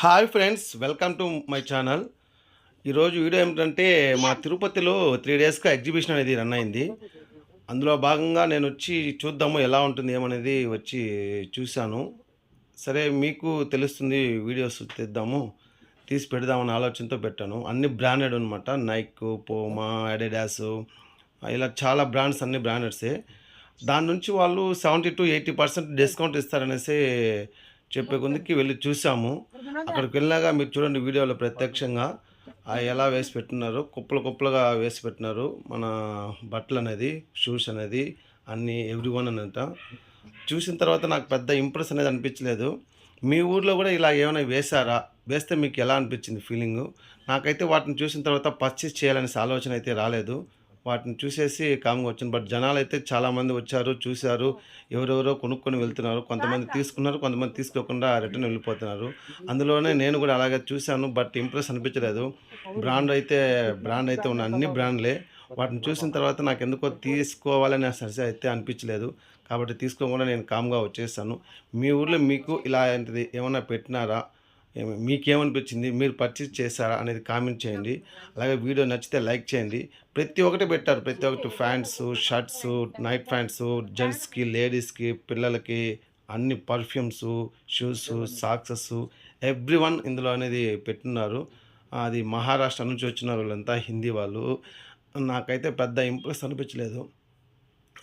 Hi friends welcome to my channel. ఈరోజు video ఏమిటంటే మా తిరుపతిలో త్రీ డేస్గా ఎగ్జిబిషన్ అనేది రన్ అయింది. అందులో భాగంగా నేను వచ్చి చూద్దాము ఎలా ఉంటుంది ఏమనేది వచ్చి చూశాను. సరే మీకు తెలుస్తుంది వీడియోస్ తెద్దాము తీసి పెడదామని ఆలోచనతో పెట్టాను. అన్ని బ్రాండెడ్ అనమాట నైక్ పోమా అడిడాస్ ఇలా చాలా బ్రాండ్స్ అన్ని బ్రాండెడ్సే. దాని నుంచి వాళ్ళు seventy to eighty percent discount ఇస్తారనేసి చెప్పే కొందికి వెళ్ళి చూసాము. అక్కడికి వెళ్ళాక మీరు చూడండి వీడియోలో ప్రత్యక్షంగా. ఎలా వేసి పెట్టినారు కుప్పలు కుప్పలుగా వేసి పెట్టినారు. మన బట్టలు అనేది షూస్ అనేది అన్నీ ఎవ్రీ వన్ అనంట చూసిన తర్వాత నాకు పెద్ద ఇంప్రెస్ అనేది అనిపించలేదు. మీ ఊర్లో కూడా ఇలా ఏమైనా వేశారా? వేస్తే మీకు ఎలా అనిపించింది ఫీలింగు నాకైతే వాటిని చూసిన తర్వాత పర్చేస్ చేయాలనే ఆలోచన అయితే రాలేదు. వాటిని చూసేసి కామ్గా వచ్చింది. బట్ జనాలు అయితే చాలామంది వచ్చారు చూశారు ఎవరెవరో కొనుక్కొని వెళ్తున్నారు కొంతమంది తీసుకున్నారు కొంతమంది తీసుకోకుండా రిటర్న్ వెళ్ళిపోతున్నారు. అందులోనే నేను కూడా అలాగే చూశాను బట్ ఇంప్రెస్ అనిపించలేదు. బ్రాండ్ అయితే బ్రాండ్ అయితే ఉన్న అన్ని బ్రాండ్లే. వాటిని చూసిన తర్వాత నాకు ఎందుకో తీసుకోవాలని సరిసే అయితే అనిపించలేదు. కాబట్టి తీసుకోకుండా నేను కామ్గా వచ్చేసాను. మీ ఊర్లో మీకు ఇలాంటిది ఏమైనా పెట్టినారా? మీకేమనిపించింది? మీరు పర్చేస్ చేశారా? అనేది కామెంట్ చేయండి. అలాగే వీడియో నచ్చితే లైక్ చేయండి. ప్రతి ఒక్కటి పెట్టారు. ప్రతి ఒక్కటి ఫ్యాంట్స్ షర్ట్స్ నైట్ ప్యాంట్స్ జెంట్స్కి లేడీస్కి పిల్లలకి అన్ని perfumes shoes socks every one ఇందులో అనేది పెట్టున్నారు అది మహారాష్ట్ర నుంచి వచ్చిన వాళ్ళంతా హిందీ వాళ్ళు. నాకైతే పెద్ద ఇంప్రెస్ అనిపించలేదు.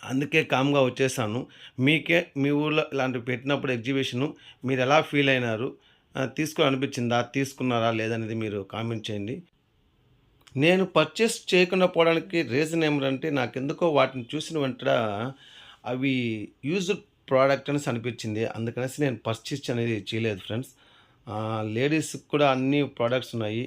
అందుకే కామ్గా వచ్చేసాను. మీకే మీ ఊళ్ళో ఇలాంటివి పెట్టినప్పుడు ఎగ్జిబిషను మీరు ఎలా ఫీల్ అయినారు? తీసుకోవాలనిపించిందా అనిపించిందా తీసుకున్నారా లేదనేది మీరు కామెంట్ చేయండి. నేను పర్చేస్ చేయకుండా పోవడానికి రీజన్ ఏమిటంటే నాకు ఎందుకో వాటిని చూసిన వెంటనే అవి యూజ్డ్ ప్రోడక్ట్ అనేసి అనిపించింది. అందుకనేసి నేను పర్చేస్ అనేది చేయలేదు ఫ్రెండ్స్ లేడీస్కి కూడా అన్ని ప్రోడక్ట్స్ ఉన్నాయి.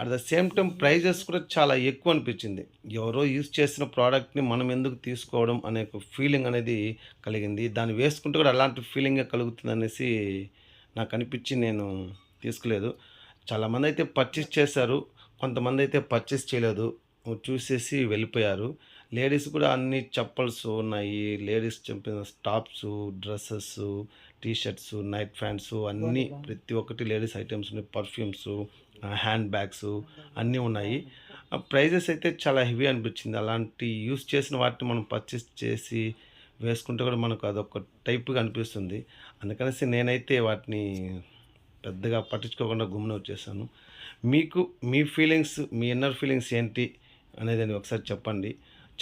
At the same time prices కూడా చాలా ఎక్కువ అనిపించింది. ఎవరో యూజ్ చేసిన ప్రోడక్ట్ని మనం ఎందుకు తీసుకోవడం అనే ఫీలింగ్ అనేది కలిగింది. దాన్ని వేసుకుంటే కూడా అలాంటి ఫీలింగే కలుగుతుంది అనేసి నాకు అనిపించి నేను తీసుకోలేదు. చాలామంది అయితే పర్చేస్ చేశారు కొంతమంది అయితే పర్చేస్ చేయలేదు. చూసేసి వెళ్ళిపోయారు. లేడీస్ కూడా అన్ని చెప్పల్స్ ఉన్నాయి. లేడీస్ చెప్పిన tops dresses T shirts night pants అన్నీ ప్రతి ఒక్కటి లేడీస్ ఐటమ్స్ ఉన్నాయి. పర్ఫ్యూమ్స్ హ్యాండ్ బ్యాగ్స్ అన్నీ ఉన్నాయి. ప్రైజెస్ అయితే చాలా హెవీ అనిపించింది. అలాంటి యూస్ చేసిన వాటిని మనం పర్చేస్ చేసి వేసుకుంటే కూడా మనకు అదొక టైప్గా అనిపిస్తుంది. అందుకనేసి నేనైతే వాటిని పెద్దగా పట్టించుకోకుండా గుమ్మున వచ్చేసాను. మీకు మీ ఫీలింగ్స్ మీ ఇన్నర్ ఫీలింగ్స్ ఏంటి అనేది ఒకసారి చెప్పండి.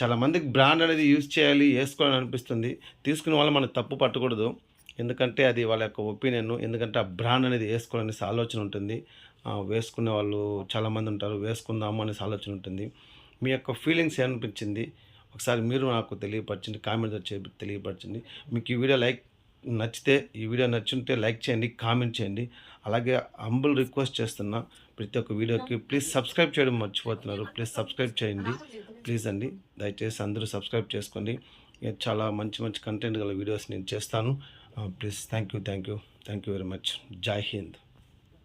చాలామందికి బ్రాండ్ అనేది యూజ్ చేయాలి వేసుకోవాలని అనిపిస్తుంది. తీసుకునే వాళ్ళు మనం తప్పు పట్టకూడదు. ఎందుకంటే అది వాళ్ళ యొక్క ఒపీనియన్ ఎందుకంటే ఆ బ్రాండ్ అనేది వేసుకోవాలనేసి ఆలోచన ఉంటుంది. వేసుకునే వాళ్ళు చాలామంది ఉంటారు వేసుకుందాము అనేసి ఆలోచన ఉంటుంది. మీ యొక్క ఫీలింగ్స్ ఏమనిపించింది? ఒకసారి మీరు నాకు తెలియపరచండి కామెంట్ వచ్చి తెలియపరచండి. మీకు ఈ వీడియో లైక్ నచ్చితే ఈ వీడియో నచ్చుంటే లైక్ చేయండి కామెంట్ చేయండి. అలాగే అంబుల్ రిక్వెస్ట్ చేస్తున్నా ప్రతి ఒక్క వీడియోకి ప్లీజ్ సబ్స్క్రైబ్ చేయడం మర్చిపోతున్నారు. ప్లీజ్ సబ్స్క్రైబ్ చేయండి. ప్లీజ్ అండి దయచేసి అందరూ సబ్స్క్రైబ్ చేసుకోండి. చాలా మంచి మంచి కంటెంట్ గల వీడియోస్ నేను చేస్తాను. Please thank you thank you thank you very much జై హింద్